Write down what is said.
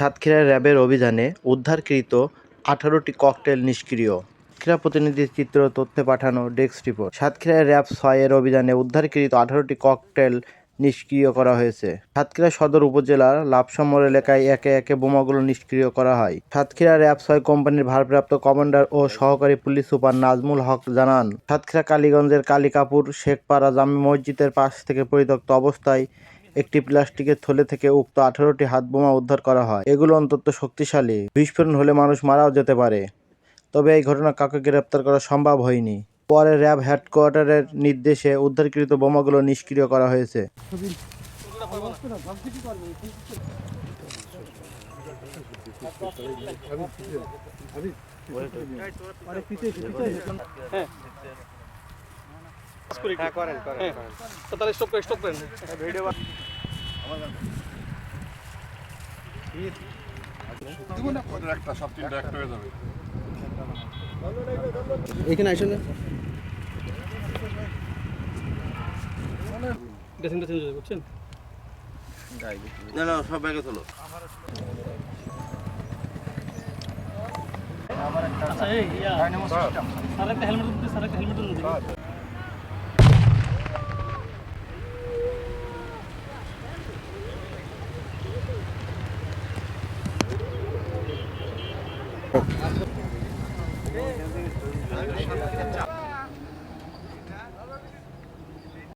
সাতক্ষীরায় র্যাবের অভিযানে উদ্ধারকৃত আঠারোটি ককটেল নিষ্ক্রিয়। সাতক্ষীরা প্রতিনিধির চিত্র, তথ্যে পাঠানো ডেস্ক রিপোর্ট। সাতক্ষীরায় র্যাব ছয়ের অভিযানে উদ্ধারকৃত আঠারোটি ককটেল নিষ্ক্রিয় করা হয়েছে। সাতক্ষীরা সদর উপজেলার লাভসমর এলাকায় একে একে বোমাগুলো নিষ্ক্রিয় করা হয়। সাতক্ষীরা র্যাব ছয় কোম্পানির ভারপ্রাপ্ত কমান্ডার ও সহকারী পুলিশ সুপার নাজমুল হক জানান, সাতক্ষীরা কালীগঞ্জের কালিকাপুর, শেখপাড়া জামে মসজিদের পাশ থেকে পরিত্যক্ত অবস্থায় একটি প্লাস্টিকের থলে থেকে উক্ত আঠারোটি হাত বোমা উদ্ধার করা হয়। এগুলো অন্তত শক্তিশালী। বিস্ফোরণ হলে মানুষ মারাও যেতে পারে। তবে এই ঘটনা কাউকে গ্রেপ্তার করা সম্ভব হয়নি। পরে র্যাব হেডকোয়ার্টারের নির্দেশে উদ্ধারকৃত বোমাগুলো নিষ্ক্রিয় করা হয়েছে। হ্যাঁ করেন করেন তাহলে স্টপ করেন স্টপ করেন। ভিডিও ওদের একটা সব তিনটা একটা হয়ে যাবে এখানে আসেন ড্রেসিংটা চেঞ্জ হয়ে বুঝছেন? না না সব ব্যাগে তোলো আচ্ছা এই স্যার একটা হেলমেট স্যার একটা হেলমেট দিতে